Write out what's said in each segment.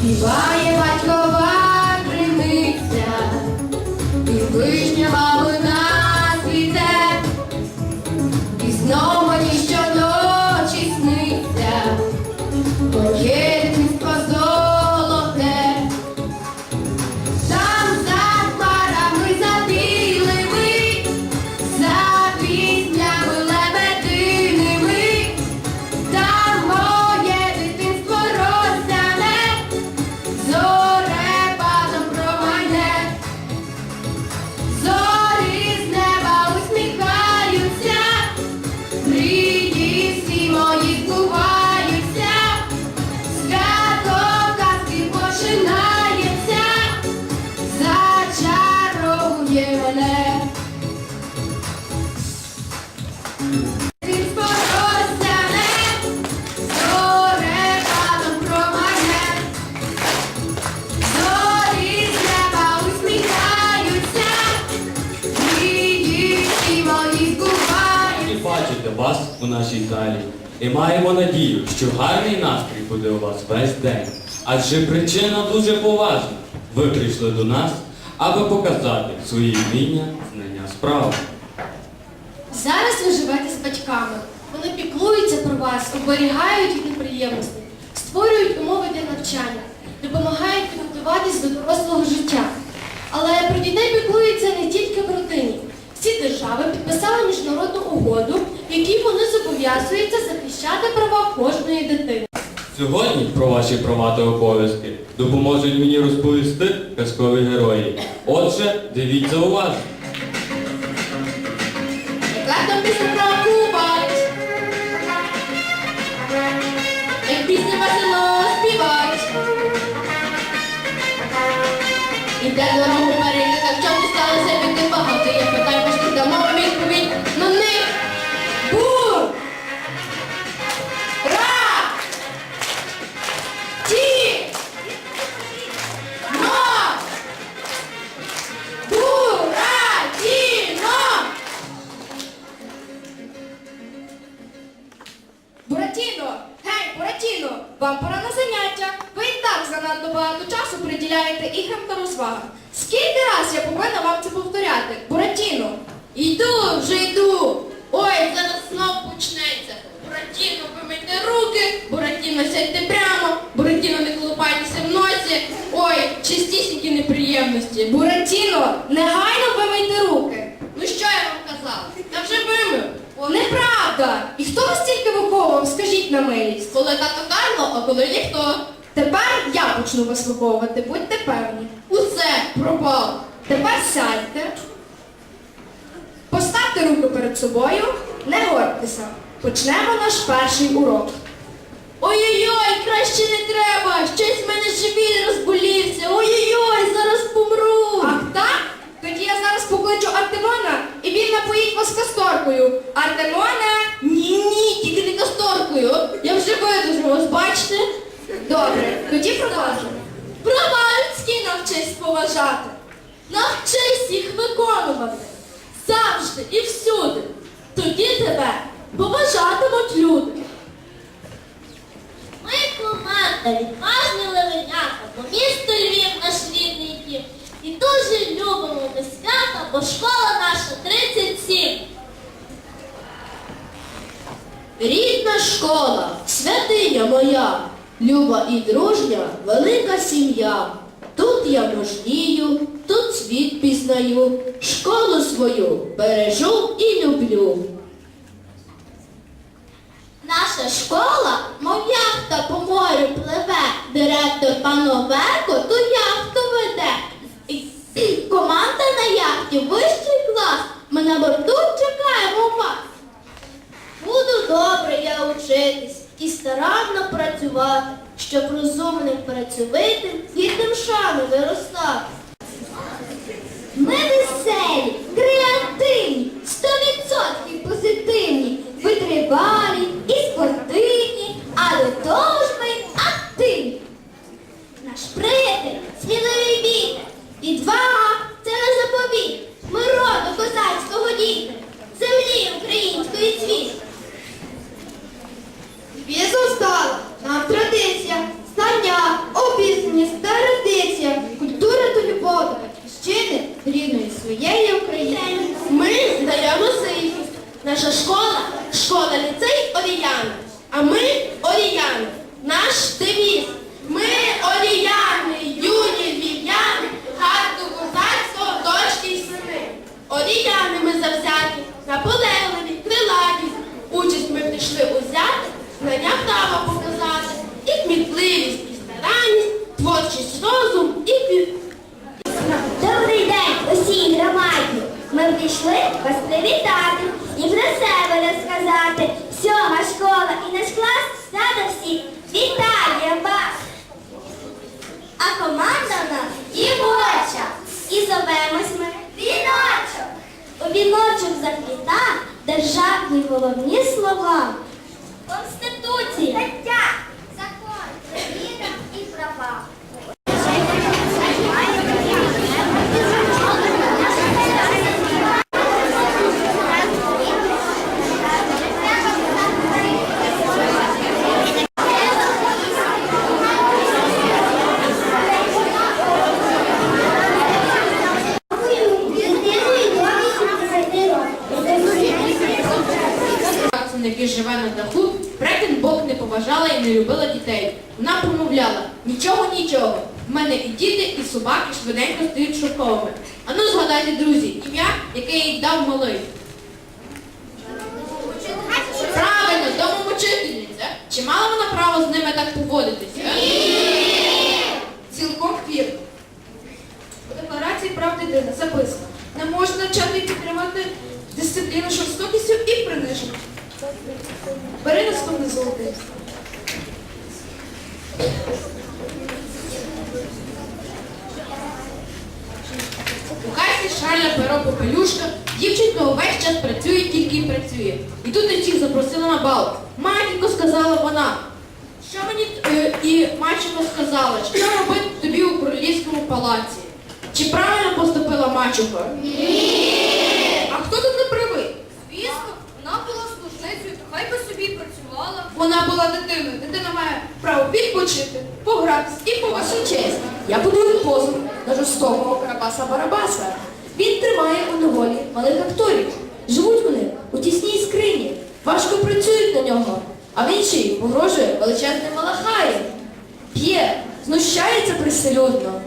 શિવાય વાચો вас у нашій залі. І маємо надію, що гарний настрій буде у вас весь день. Адже причина дуже поважна. Ви прийшли до нас, аби показати свої вміння, знання справи. Зараз ви живете з батьками. Вони піклуються про вас, оберігають від неприємностей, створюють умови для навчання, допомагають підготуватись до дорослого життя. Але про дітей піклуються не тільки в родині. Всі держави підписали міжнародну угоду, в якій вони зобов'язуються захищати права кожної дитини. Сьогодні про ваші права та обов'язки допоможуть мені розповісти казкові герої. Отже, дивіться уважно. Пісня про Кубать? Як пісня Буратіно! Гей, Буратіно! Вам пора на заняття. Ви і так занадто багато часу приділяєте іграм та розвагам. Скільки раз я повинна вам це повторяти? Буратіно! Йду, вже йду! Ой, зараз знов почнеться. Буратіно, вимийте руки, Буратіно, сядьте прямо, Буратіно, не колупайтеся в носі. Ой, чистісінькі неприємності. Буратіно, негайно вимийте руки. Ну що я вам казав? Я вже вимив. Неправда! І хто вас тільки виховував, скажіть на милість? Коли тато Карло, а коли ніхто. Тепер я почну вас виховувати, будьте певні. Усе, пропав. Тепер сядьте. Поставте руки перед собою, не гордьтеся. Почнемо наш перший урок. Ой-ой-ой, краще не треба! Щось в мене живіт розболівся. Ой-ой-ой, зараз помру. Ах так? Тоді я зараз покличу Артемона і він напоїть вас касторкою. Артемоне! Ні, ні, тільки не касторкою. Я вже видужу, ось бачите? Добре, тоді продовжимо. Провальський навчись поважати. Навчись їх виконувати. Завжди і всюди. Тоді тебе поважатимуть люди. Ми команда відважні левенята, бо місто Львів наш рідний дім. І дуже любимо до свята, бо школа наша 37. Рідна школа, святиня моя, люба і дружня, велика сім'я. Тут я мужнію, тут світ пізнаю, школу свою бережу і люблю. Наша школа, мов яхта по морю пливе. Директор пановерко ту яхту веде. Команда на яхті вищий клас. Ми на борту чекаємо вас. Буду добре я учитись старанно працювати, щоб розумним працьовитим гідним шану виростати. Ми веселі, креативні, 100% позитивні, витривалі і спортивні, але тож ми активні. Наш приятель сміливий вітер, відвага це не заповіт. Ми роду козацького діти, землі української цвіт. Пізно стала нам традиція, знання, обізнання. Наша школа школа ліцей Оліяни. А ми Оліяни. Наш девіз. Ми Оліяни, юні львів'яни, гарту козацького, дочки й сини. Оліяни ми завзяті, наполегливі, крилаті. Участь ми прийшли узяти, знання права показати, і кмітливість, і старанність, творчість, розум і пів. Добрий день усій громаді! Ми прийшли вас привітати і про себе розказати. Сьома школа і наш клас рада всіх вітає вас! А команда в нас дівоча. І зовемось ми віночок. У віночок заплітав державні головні слова. Конституція, Ватсон, який живе на даху, Фрекен Бог не поважала і не любила дітей. Вона промовляла, нічого, нічого. В мене і діти, і собаки швиденько стають шоковими. Ану згадайте, друзі, ім'я, яке їй дав малий. Правильно, домомочительниця. Чи мала вона право з ними так поводитися? Хаті перо попелюшка, дівчинка увесь час працює, тільки й працює. І тут не всіх запросила на бал. Матінко сказала вона. Що мені е, і мачеха сказала, що робити тобі у королівському палаці? Чи правильно поступила мачуха? Ні. А хто тут не правий? Звісно, вона була служницею, то хай би собі працювала. Вона була дитиною. Дитина має право відпочити, погратись і по вашій честь. Я подаю позов на жорстокого Карабаса Барабаса. Він тримає у неволі малих акторів. Живуть вони у тісній скрині, важко працюють на нього, а в іншій погрожує величезним малахаєм. П'є, знущається приселюдно,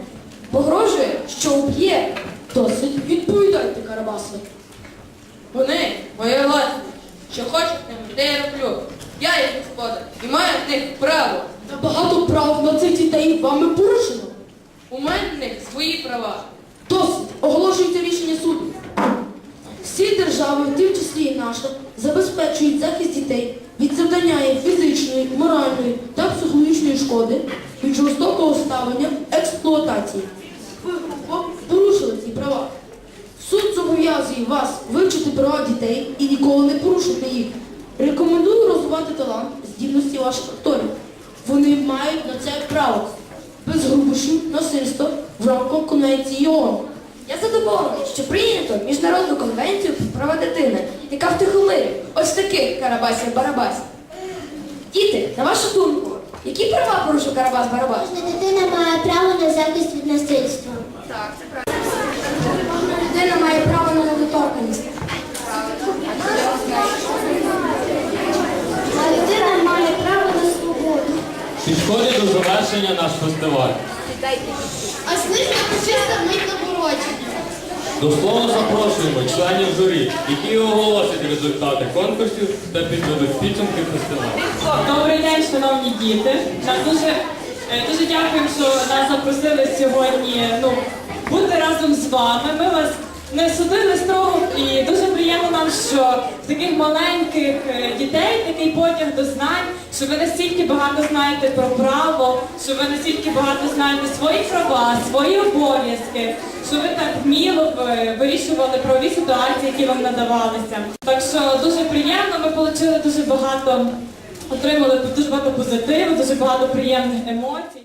погрожує, що уб'є. Досить відповідайте, Карабасу. Вони мої власні. Що хочуть, те я роблю. Я їх господар і маю в них право. Та багато прав на цих дітей вами порушено. У мене в них свої права. Оголошується рішення суду. Всі держави, в тим числі і наша, забезпечують захист дітей від завдання їм фізичної, моральної та психологічної шкоди, від жорстокого ставлення, експлуатації. Порушили ці права. Суд зобов'язує вас вивчити права дітей і ніколи не порушити їх. Рекомендую розвивати талант, здібності ваших акторів. Вони мають на це право. Без грубощів, насильства в рамках конвенції ООН. Я що прийнято міжнародну конвенцію про права дитини, яка втихомирює ось таких карабасів барабасів. Діти, на вашу думку, які права порушив Карабас Барабас? Кожна дитина має право на захист від насильства. Людина має право на недоторканість. А людина має право на свободу. Підходить до завершення наш фестиваль. А слизька почиста мить на породі. До слова запрошуємо членів журі, які оголосять результати конкурсів та підведуть підсумки фестивалю. Добрий день, шановні діти. Нам дуже, е, дуже дякуємо, що нас запросили сьогодні ну, бути разом з вами. Ми вас не судили строго і дуже приємно нам, що в таких маленьких е, дітей такий потяг до знань, що ви настільки багато знаєте про право, що ви настільки багато знаєте свої права, свої обов'язки, що ви так вміло е, вирішували правові ситуації, які вам надавалися. Так що дуже приємно, ми отримали дуже багато, отримали дуже багато позитиву, дуже багато приємних емоцій.